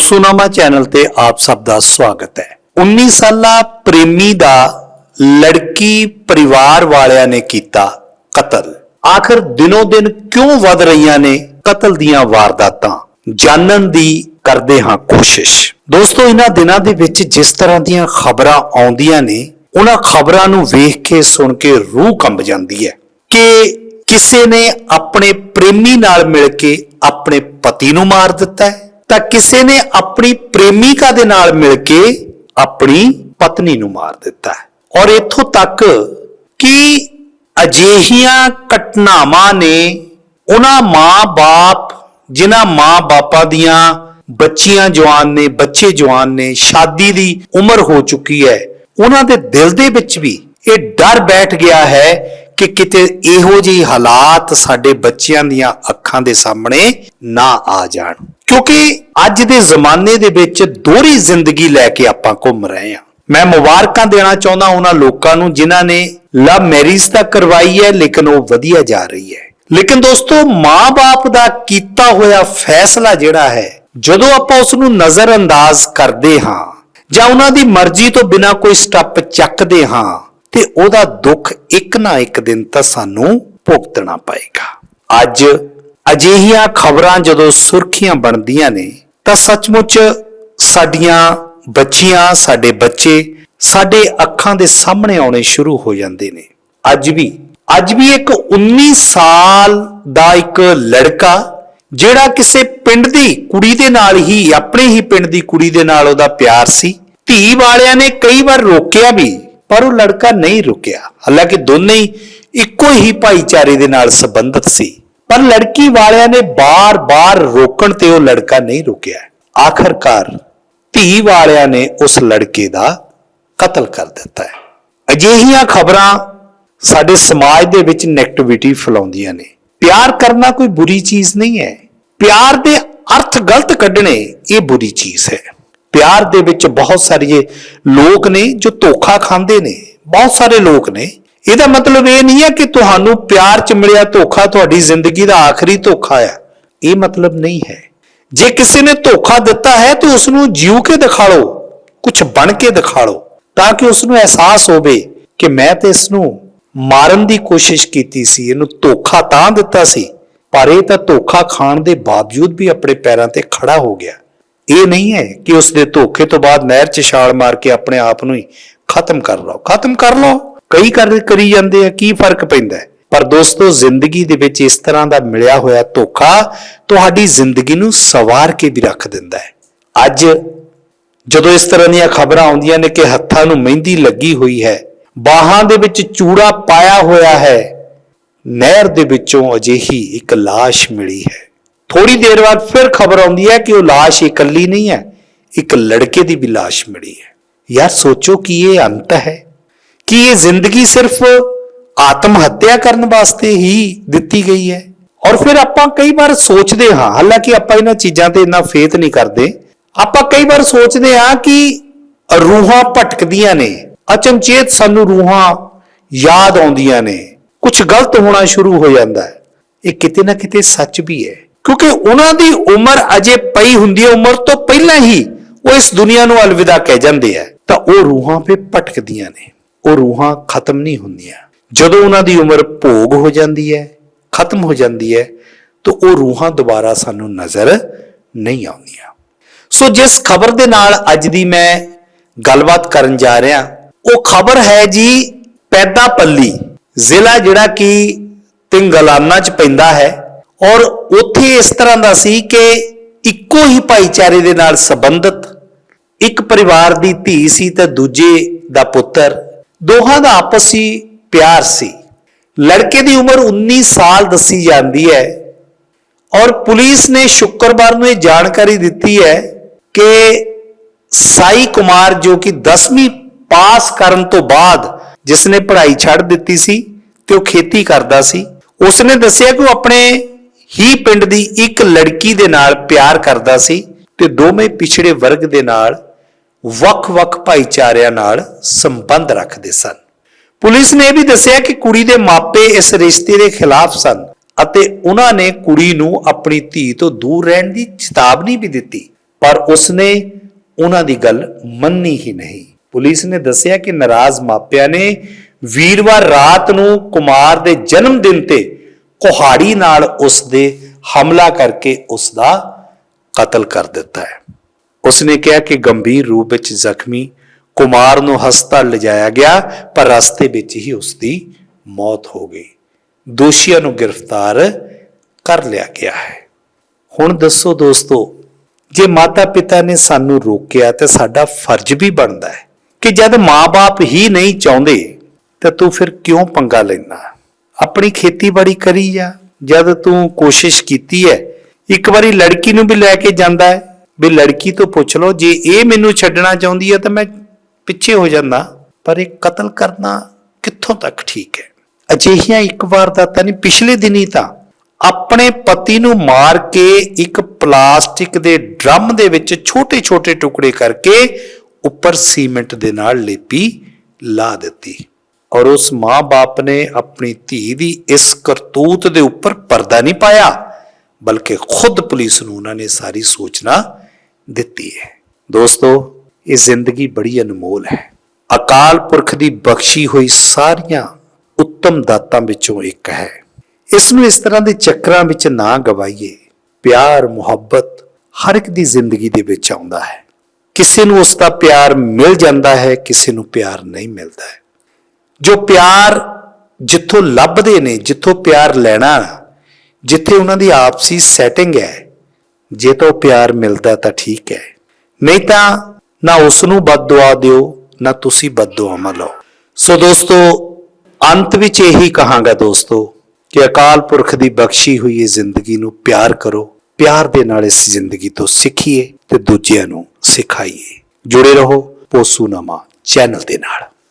ਸੁਨਾਮਾ channel ਤੇ ਆਪ ਸਭ ਦਾ ਸਵਾਗਤ ਹੈ। 19 ਸਾਲਾ ਪ੍ਰੇਮੀ ਦਾ ਲੜਕੀ ਪਰਿਵਾਰ ਵਾਲਿਆਂ ਨੇ ਕੀਤਾ ਕਤਲ। ਆਖਰ ਦਿਨੋ ਦਿਨ ਕਿਉਂ ਵੱਧ ਰਹੀਆਂ ਨੇ ਕਤਲ ਦੀਆਂ ਵਾਰਦਾਤਾਂ? ਜਾਣਨ ਦੀ ਕਰਦੇ ਹਾਂ ਕੋਸ਼ਿਸ਼। ਦੋਸਤੋ, ਇਹਨਾਂ ਦਿਨਾਂ ਦੇ ਵਿੱਚ ਜਿਸ ਤਰ੍ਹਾਂ ਦੀਆਂ ਖਬਰਾਂ ਆਉਂਦੀਆਂ ਨੇ, ਉਹਨਾਂ ਖਬਰਾਂ ਨੂੰ ਵੇਖ ਕੇ ਸੁਣ ਕੇ ਰੂਹ ਕੰਬ ਜਾਂਦੀ ਹੈ ਕਿ ਕਿਸੇ ਨੇ ਆਪਣੇ ਪ੍ਰੇਮੀ ਨਾਲ ਮਿਲ ਕੇ ਆਪਣੇ ਪਤੀ ਨੂੰ ਮਾਰ ਦਿੱਤਾ ਹੈ। ਤਾਂ ਕਿਸੇ ਨੇ ਆਪਣੀ ਪ੍ਰੇਮਿਕਾ ਦੇ ਨਾਲ ਮਿਲ ਕੇ ਆਪਣੀ ਪਤਨੀ ਨੂੰ ਮਾਰ ਦਿੱਤਾ ਔਰ ਇੱਥੋਂ ਤੱਕ ਕਿ ਅਜਿਹੀਆਂ ਘਟਨਾਵਾਂ ਨੇ ਉਹਨਾਂ ਮਾਂ-ਬਾਪ, ਜਿਨ੍ਹਾਂ ਮਾਂ-ਬਾਪਾਂ ਦੀਆਂ ਬੱਚੀਆਂ ਜਵਾਨ ਨੇ, ਬੱਚੇ ਜਵਾਨ ਨੇ, ਸ਼ਾਦੀ ਦੀ ਉਮਰ ਹੋ ਚੁੱਕੀ ਹੈ, ਉਹਨਾਂ ਦੇ ਦਿਲ ਦੇ ਵਿੱਚ ਵੀ ਇਹ ਡਰ ਬੈਠ ਗਿਆ ਹੈ ਕਿ ਕਿਤੇ ਇਹੋ ਜਿਹੇ ਹਾਲਾਤ ਸਾਡੇ ਬੱਚਿਆਂ ਦੀਆਂ ਅੱਖਾਂ ਦੇ ਸਾਹਮਣੇ ਨਾ ਆ ਜਾਣ। ਕਿਉਂਕਿ ਅੱਜ ਦੇ ਜ਼ਮਾਨੇ ਦੇ ਵਿੱਚ ਦੋਹਰੀ ਜ਼ਿੰਦਗੀ ਲੈ ਕੇ ਆਪਾਂ ਘੁੰਮ ਰਹੇ ਹਾਂ। ਮੈਂ ਮੁਬਾਰਕਾਂ ਦੇਣਾ ਚਾਹੁੰਦਾ ਉਹਨਾਂ ਲੋਕਾਂ ਨੂੰ ਜਿਨ੍ਹਾਂ ਨੇ ਲਵ ਮੈਰਿਜ ਤਾਂ ਕਰਵਾਈ ਹੈ, ਲੇਕਿਨ ਉਹ ਵਧੀਆ ਜਾ ਰਹੀ ਹੈ। ਲੇਕਿਨ ਦੋਸਤੋ, ਮਾਂ-ਬਾਪ ਦਾ ਕੀਤਾ ਹੋਇਆ ਫੈਸਲਾ ਜਿਹੜਾ ਹੈ, ਜਦੋਂ ਆਪਾਂ ਉਸ ਨੂੰ ਨਜ਼ਰਅੰਦਾਜ਼ ਕਰਦੇ ਹਾਂ ਜਾਂ ਉਹਨਾਂ ਦੀ ਮਰਜ਼ੀ ਤੋਂ ਬਿਨਾਂ ਕੋਈ ਸਟੈਪ ਚੱਕਦੇ ਹਾਂ ਤੇ ਉਹਦਾ ਦੁੱਖ ਇੱਕ ਨਾ ਇੱਕ ਦਿਨ ਤਾਂ ਸਾਨੂੰ ਭੁਗਤਣਾ ਪਏਗਾ। ਅੱਜ ਅਜਿਹੀਆਂ ਖਬਰਾਂ ਜਦੋਂ ਸੁਰਖੀਆਂ ਬਣਦੀਆਂ ਨੇ, ਤਾਂ ਸੱਚਮੁੱਚ ਸਾਡੀਆਂ ਬੱਚੀਆਂ, ਸਾਡੇ ਬੱਚੇ ਸਾਡੇ ਅੱਖਾਂ ਦੇ ਸਾਹਮਣੇ ਆਉਣੇ ਸ਼ੁਰੂ ਹੋ ਜਾਂਦੇ ਨੇ। ਅੱਜ ਵੀ ਅੱਜ ਵੀ ਇੱਕ 19 ਸਾਲ ਦਾ ਇੱਕ ਲੜਕਾ, ਜਿਹੜਾ ਕਿਸੇ ਪਿੰਡ ਦੀ ਕੁੜੀ ਦੇ ਨਾਲ ਹੀ, ਆਪਣੇ ਹੀ ਪਿੰਡ ਦੀ ਕੁੜੀ ਦੇ ਨਾਲ ਉਹਦਾ ਪਿਆਰ ਸੀ। ਧੀ ਵਾਲਿਆਂ ਨੇ ਕਈ ਵਾਰ ਰੋਕਿਆ ਵੀ ਪਰ ਉਹ ਲੜਕਾ ਨਹੀਂ ਰੁਕਿਆ। ਹਾਲਾਂਕਿ ਦੋਨੇ ਹੀ ਇੱਕੋ ਹੀ ਭਾਈਚਾਰੇ ਦੇ ਨਾਲ ਸੰਬੰਧਿਤ ਸੀ। ਪਰ ਲੜਕੀ ਵਾਲਿਆਂ ਨੇ ਬਾਰ-ਬਾਰ ਰੋਕਣ ਤੇ ਉਹ ਲੜਕਾ ਨਹੀਂ ਰੁਕਿਆ। ਆਖਰਕਾਰ ਧੀ ਵਾਲਿਆਂ ਨੇ ਉਸ ਲੜਕੇ ਦਾ ਕਤਲ ਕਰ ਦਿੱਤਾ ਹੈ। ਅਜਿਹੀਆਂ ਖਬਰਾਂ ਸਾਡੇ ਸਮਾਜ ਦੇ ਵਿੱਚ ਨੈਗੇਟਿਵਿਟੀ ਫੈਲਾਉਂਦੀਆਂ ਨੇ। ਪਿਆਰ ਕਰਨਾ ਕੋਈ ਬੁਰੀ ਚੀਜ਼ ਨਹੀਂ ਹੈ। ਪਿਆਰ ਦੇ ਅਰਥ ਗਲਤ ਕੱਢਣੇ ਇਹ ਬੁਰੀ ਚੀਜ਼ ਹੈ। ਪਿਆਰ ਦੇ ਵਿੱਚ ਬਹੁਤ ਸਾਰੇ ਲੋਕ ਨੇ ਜੋ ਧੋਖਾ ਖਾਂਦੇ ਨੇ, ਬਹੁਤ ਸਾਰੇ ਲੋਕ ਨੇ। ਇਹਦਾ ਮਤਲਬ ਇਹ ਨਹੀਂ ਹੈ ਕਿ ਤੁਹਾਨੂੰ ਪਿਆਰ ਚ ਮਿਲਿਆ ਧੋਖਾ ਤੁਹਾਡੀ ਜ਼ਿੰਦਗੀ ਦਾ ਆਖਰੀ ਧੋਖਾ ਆ ਇਹ ਮਤਲਬ ਨਹੀਂ ਹੈ। ਜੇ ਕਿਸੇ ਨੇ ਧੋਖਾ ਦਿੱਤਾ ਹੈ ਤੇ ਉਸ ਨੂੰ ਜੀਉ ਕੇ ਦਿਖਾ ਲਓ ਕੁਝ ਬਣ ਕੇ ਦਿਖਾ ਲਓ ਤਾਂ ਕਿ ਉਸ ਨੂੰ ਅਹਿਸਾਸ ਹੋਵੇ ਕਿ ਮੈਂ ਤੇ ਇਸ ਨੂੰ ਮਾਰਨ ਦੀ ਕੋਸ਼ਿਸ਼ ਕੀਤੀ ਸੀ, ਇਹਨੂੰ ਧੋਖਾ ਤਾਂ ਦਿੱਤਾ ਸੀ, ਪਰ ਇਹ ਤਾਂ ਧੋਖਾ ਖਾਣ ਦੇ ਬਾਵਜੂਦ ਵੀ ਆਪਣੇ ਪੈਰਾਂ ਤੇ ਖੜਾ ਹੋ ਗਿਆ। ਇਹ ਨਹੀਂ ਹੈ ਕਿ ਉਸ ਦੇ ਧੋਖੇ ਤੋਂ ਬਾਅਦ ਨਹਿਰ 'ਚ ਛਾਲ ਮਾਰ ਕੇ ਆਪਣੇ ਆਪ ਨੂੰ ਹੀ ਖਤਮ ਕਰ ਲਓ। ਖਤਮ ਕਰ ਲਓ। ਕਈ ਕਰ ਕਰੀ ਜਾਂਦੇ ਆ, ਕੀ ਫ਼ਰਕ ਪੈਂਦਾ ਪਰ ਦੋਸਤੋ, ਜ਼ਿੰਦਗੀ ਦੇ ਵਿੱਚ ਇਸ ਤਰ੍ਹਾਂ ਦਾ ਮਿਲਿਆ ਹੋਇਆ ਧੋਖਾ ਤੁਹਾਡੀ ਜ਼ਿੰਦਗੀ ਨੂੰ ਸਵਾਰ ਕੇ ਵੀ ਰੱਖ ਦਿੰਦਾ ਹੈ। ਅੱਜ ਜਦੋਂ ਇਸ ਤਰ੍ਹਾਂ ਦੀਆਂ ਖਬਰਾਂ ਆਉਂਦੀਆਂ ਨੇ ਕਿ ਹੱਥਾਂ ਨੂੰ ਮਹਿੰਦੀ ਲੱਗੀ ਹੋਈ ਹੈ, ਬਾਹਾਂ ਦੇ ਵਿੱਚ ਚੂੜਾ ਪਾਇਆ ਹੋਇਆ ਹੈ, ਨਹਿਰ ਦੇ ਵਿੱਚੋਂ ਅਜਿਹੀ ਇੱਕ লাশ ਮਿਲੀ ਹੈ। ਥੋੜੀ ਦੇਰ ਬਾਅਦ ਫਿਰ ਖਬਰ ਆਉਂਦੀ ਹੈ ਕਿ ਉਹ লাশ ਇਕੱਲੀ ਨਹੀਂ ਹੈ ਇੱਕ ਲੜਕੇ ਦੀ ਵੀ লাশ ਮਿਲੀ ਹੈ ਯਾਰ ਸੋਚੋ ਕਿ ਇਹ ਅੰਤ ਹੈ ਕਿ ਇਹ ਜ਼ਿੰਦਗੀ ਸਿਰਫ ਆਤਮ ਹੱਤਿਆ ਕਰਨ ਵਾਸਤੇ ਹੀ ਦਿੱਤੀ ਗਈ ਹੈ ਔਰ ਫਿਰ ਆਪਾਂ ਕਈ ਵਾਰ ਸੋਚਦੇ ਹਾਂ ਹਾਲਾਂਕਿ ਆਪਾਂ ਇਹਨਾਂ ਚੀਜ਼ਾਂ ਤੇ ਇੰਨਾ ਫੇਥ ਨਹੀਂ ਕਰਦੇ ਆਪਾਂ ਕਈ ਵਾਰ ਸੋਚਦੇ ਹਾਂ ਕਿ ਰੂਹਾਂ ਭਟਕਦੀਆਂ ਨੇ ਅਚਨਚੇਤ ਸਾਨੂੰ ਰੂਹਾਂ ਯਾਦ ਆਉਂਦੀਆਂ ਨੇ ਕੁਝ ਗਲਤ ਹੋਣਾ ਸ਼ੁਰੂ ਹੋ ਜਾਂਦਾ ਹੈ ਇਹ ਕਿਤੇ ਨਾ ਕਿਤੇ ਸੱਚ ਵੀ ਹੈ ਕਿਉਂਕਿ ਉਹਨਾਂ ਦੀ ਉਮਰ ਅਜੇ ਪਈ ਹੁੰਦੀ ਹੈ, ਉਮਰ ਤੋਂ ਪਹਿਲਾਂ ਹੀ ਉਹ ਇਸ ਦੁਨੀਆ ਨੂੰ ਅਲਵਿਦਾ ਕਹਿ ਜਾਂਦੇ ਆ। ਤਾਂ ਉਹ ਰੂਹਾਂ 'ਤੇ ਭਟਕਦੀਆਂ ਨੇ, ਉਹ ਰੂਹਾਂ ਖਤਮ ਨਹੀਂ ਹੁੰਦੀਆਂ। ਜਦੋਂ ਉਹਨਾਂ ਦੀ ਉਮਰ ਭੋਗ ਹੋ ਜਾਂਦੀ ਹੈ, ਖਤਮ ਹੋ ਜਾਂਦੀ ਹੈ, ਤਾਂ ਉਹ ਰੂਹਾਂ ਦੁਬਾਰਾ ਸਾਨੂੰ ਨਜ਼ਰ ਨਹੀਂ ਆਉਂਦੀਆਂ। ਸੋ ਜਿਸ ਖਬਰ ਦੇ ਨਾਲ ਅੱਜ ਦੀ ਮੈਂ ਗੱਲਬਾਤ ਕਰਨ ਜਾ ਰਿਹਾ, ਉਹ ਖਬਰ ਹੈ ਜੀ ਪੈਦਾਪੱਲੀ ਜ਼ਿਲ੍ਹਾ ਜਿਹੜਾ ਕਿ ਤਿੰਗਲਾਨਾ ਚ ਪੈਂਦਾ ਹੈ। ਔਰ ਉੱਥੇ ਇਸ ਤਰ੍ਹਾਂ ਦਾ ਸੀ ਕਿ ਇੱਕੋ ਹੀ ਭਾਈਚਾਰੇ ਦੇ ਨਾਲ ਸੰਬੰਧਿਤ ਇੱਕ ਪਰਿਵਾਰ ਦੀ ਧੀ ਸੀ ਤੇ ਦੂਜੇ ਦਾ ਪੁੱਤਰ, ਦੋਹਾਂ ਦਾ ਆਪਸੀ ਪਿਆਰ ਸੀ। ਲੜਕੇ ਦੀ ਉਮਰ 19 ਸਾਲ ਦੱਸੀ ਜਾਂਦੀ ਹੈ ਔਰ ਪੁਲਿਸ ਨੇ ਸ਼ੁੱਕਰਵਾਰ ਨੂੰ ਇਹ ਜਾਣਕਾਰੀ ਦਿੱਤੀ ਹੈ ਕਿ ਸਾਈ ਕੁਮਾਰ ਜੋ ਕਿ 10ਵੀਂ ਪਾਸ ਕਰਨ ਤੋਂ ਬਾਅਦ ਜਿਸ ਨੇ ਪੜ੍ਹਾਈ ਛੱਡ ਦਿੱਤੀ ਸੀ ਤੇ ਉਹ ਖੇਤੀ ਕਰਦਾ ਸੀ, ਉਸਨੇ ਦੱਸਿਆ ਕਿ ਉਹ ਆਪਣੇ ਹੀ ਪਿੰਡ ਦੀ ਇੱਕ ਲੜਕੀ ਦੇ ਨਾਲ ਪਿਆਰ ਕਰਦਾ ਸੀ ਤੇ ਦੋਵੇਂ ਪਿਛੜੇ ਵਰਗ ਦੇ ਨਾਲ ਵੱਖ-ਵੱਖ ਭਾਈਚਾਰਿਆਂ ਨਾਲ ਸੰਬੰਧ ਰੱਖਦੇ ਸਨ। ਪੁਲਿਸ ਨੇ ਇਹ ਵੀ ਦੱਸਿਆ ਕਿ ਕੁੜੀ ਦੇ ਮਾਪੇ ਇਸ ਰਿਸ਼ਤੇ ਦੇ ਖਿਲਾਫ ਸਨ ਅਤੇ ਉਹਨਾਂ ਨੇ ਕੁੜੀ ਨੂੰ ਆਪਣੀ ਧੀ ਤੋਂ ਦੂਰ ਰਹਿਣ ਦੀ ਚੇਤਾਵਨੀ ਵੀ ਦਿੱਤੀ, ਪਰ ਉਸਨੇ ਉਹਨਾਂ ਦੀ ਗੱਲ ਮੰਨੀ ਹੀ ਨਹੀਂ। ਪੁਲਿਸ ਨੇ ਦੱਸਿਆ ਕਿ ਨਾਰਾਜ਼ ਮਾਪਿਆਂ ਨੇ ਵੀਰਵਾਰ ਰਾਤ ਨੂੰ ਕੁਮਾਰ ਦੇ ਜਨਮ ਦਿਨ ਤੇ ਕੁਹਾੜੀ ਨਾਲ ਉਸ ਦੇ ਹਮਲਾ ਕਰਕੇ ਉਸ ਦਾ ਕਤਲ ਕਰ ਦਿੱਤਾ ਹੈ। ਉਸਨੇ ਕਿਹਾ ਕਿ ਗੰਭੀਰ ਰੂਪ ਵਿੱਚ ਜ਼ਖਮੀ ਕੁਮਾਰ ਨੂੰ ਹਸਪਤਾਲ ਲਿਜਾਇਆ ਗਿਆ, ਪਰ ਰਸਤੇ ਵਿੱਚ ਹੀ ਉਸ ਦੀ ਮੌਤ ਹੋ ਗਈ। ਦੋਸ਼ੀਆਂ ਨੂੰ ਗ੍ਰਿਫਤਾਰ ਕਰ ਲਿਆ ਗਿਆ ਹੈ। ਹੁਣ ਦੱਸੋ ਦੋਸਤੋ, ਜੇ ਮਾਤਾ ਪਿਤਾ ਨੇ ਸਾਨੂੰ ਰੋਕਿਆ ਤੇ ਸਾਡਾ ਫਰਜ਼ ਵੀ ਬਣਦਾ ਹੈ ਕਿ ਜਦ ਮਾਪੇ ਹੀ ਨਹੀਂ ਚਾਹੁੰਦੇ, ਤਾਂ ਤੂੰ ਫਿਰ ਕਿਉਂ ਪੰਗਾ ਲੈਣਾ ਆਪਣੀ ਖੇਤੀਬਾੜੀ ਕਰੀ ਜਾ, ਜਦ ਤੂੰ ਕੋਸ਼ਿਸ਼ ਕੀਤੀ ਹੈ ਇੱਕ ਵਾਰੀ ਲੜਕੀ ਨੂੰ ਵੀ ਲੈ ਕੇ ਜਾਂਦਾ ਹੈ ਵੀ ਲੜਕੀ ਤੋਂ ਪੁੱਛ ਲਓ, ਜੇ ਇਹ ਮੈਨੂੰ ਛੱਡਣਾ ਚਾਹੁੰਦੀ ਹੈ ਤਾਂ ਮੈਂ ਪਿੱਛੇ ਹੋ ਜਾਂਦਾ, ਪਰ ਇਹ ਕਤਲ ਕਰਨਾ ਕਿੱਥੋਂ ਤੱਕ ਠੀਕ ਹੈ ਅਜਿਹੀਆਂ ਇੱਕ ਵਾਰ ਦਾ ਤਾਂ ਨਹੀਂ, ਪਿਛਲੇ ਦਿਨੀ ਤਾਂ ਆਪਣੇ ਪਤੀ ਨੂੰ ਮਾਰ ਕੇ ਇੱਕ ਪਲਾਸਟਿਕ ਦੇ ਡਰਮ ਦੇ ਵਿੱਚ ਛੋਟੇ-ਛੋਟੇ ਟੁਕੜੇ ਕਰਕੇ ਉੱਪਰ ਸੀਮੈਂਟ ਦੇ ਨਾਲ ਲੇਪੀ ਲਾ ਦਿੱਤੀ। ਔਰ ਉਸ ਮਾਂ-ਬਾਪ ਨੇ ਆਪਣੀ ਧੀ ਦੀ ਇਸ ਕਰਤੂਤ ਦੇ ਉੱਪਰ ਪਰਦਾ ਨਹੀਂ ਪਾਇਆ, ਬਲਕਿ ਖੁਦ ਪੁਲਿਸ ਨੂੰ ਉਹਨਾਂ ਨੇ ਸਾਰੀ ਸੂਚਨਾ ਦਿੱਤੀ ਹੈ। ਦੋਸਤੋ, ਇਹ ਜ਼ਿੰਦਗੀ ਬੜੀ ਅਨਮੋਲ ਹੈ। ਅਕਾਲ ਪੁਰਖ ਦੀ ਬਖਸ਼ੀ ਹੋਈ ਸਾਰੀਆਂ ਉੱਤਮ ਦਾਤਾਂ ਵਿੱਚੋਂ ਇੱਕ ਹੈ। ਇਸ ਨੂੰ ਇਸ ਤਰ੍ਹਾਂ ਦੇ ਚੱਕਰਾਂ ਵਿੱਚ ਨਾ ਗਵਾਈਏ। ਪਿਆਰ, ਮੁਹੱਬਤ ਹਰ ਇੱਕ ਦੀ ਜ਼ਿੰਦਗੀ ਦੇ ਵਿੱਚ ਆਉਂਦਾ ਹੈ। ਕਿਸੇ ਨੂੰ ਉਸ ਦਾ ਪਿਆਰ ਮਿਲ ਜਾਂਦਾ ਹੈ, ਕਿਸੇ ਨੂੰ ਪਿਆਰ ਨਹੀਂ ਮਿਲਦਾ ਹੈ। ਜੋ ਪਿਆਰ ਜਿੱਥੋਂ ਲੱਭਦੇ ਨੇ, ਜਿੱਥੋਂ ਪਿਆਰ ਲੈਣਾ, ਜਿੱਥੇ ਉਹਨਾਂ ਦੀ ਆਪਸੀ ਸੈਟਿੰਗ ਹੈ, ਜੇ ਤਾਂ ਪਿਆਰ ਮਿਲਦਾ ਤਾਂ ਠੀਕ ਹੈ। ਨਹੀਂ ਤਾਂ ਨਾ ਉਸ ਨੂੰ ਬਦਦੁਆ ਦਿਓ, ਨਾ ਤੁਸੀਂ ਬਦਦੁਆਵਾਂ ਲਓ। ਸੋ ਦੋਸਤੋ, ਅੰਤ ਵਿੱਚ ਇਹੀ ਕਹਾਂਗਾ ਦੋਸਤੋ ਕਿ ਅਕਾਲ ਪੁਰਖ ਦੀ ਬਖਸ਼ੀ ਹੋਈ ਇਹ ਜ਼ਿੰਦਗੀ ਨੂੰ ਪਿਆਰ ਕਰੋ, ਪਿਆਰ ਦੇ ਨਾਲ ਇਸ ਜ਼ਿੰਦਗੀ ਤੋਂ ਸਿੱਖੀਏ ਤੇ ਦੂਜਿਆਂ ਨੂੰ ਸਿਖਾਈਏ। ਜੁੜੇ ਰਹੋ ਪੋਸੂ ਪੋਸੂਨਾਮਾ ਚੈਨਲ ਦੇ ਨਾਲ।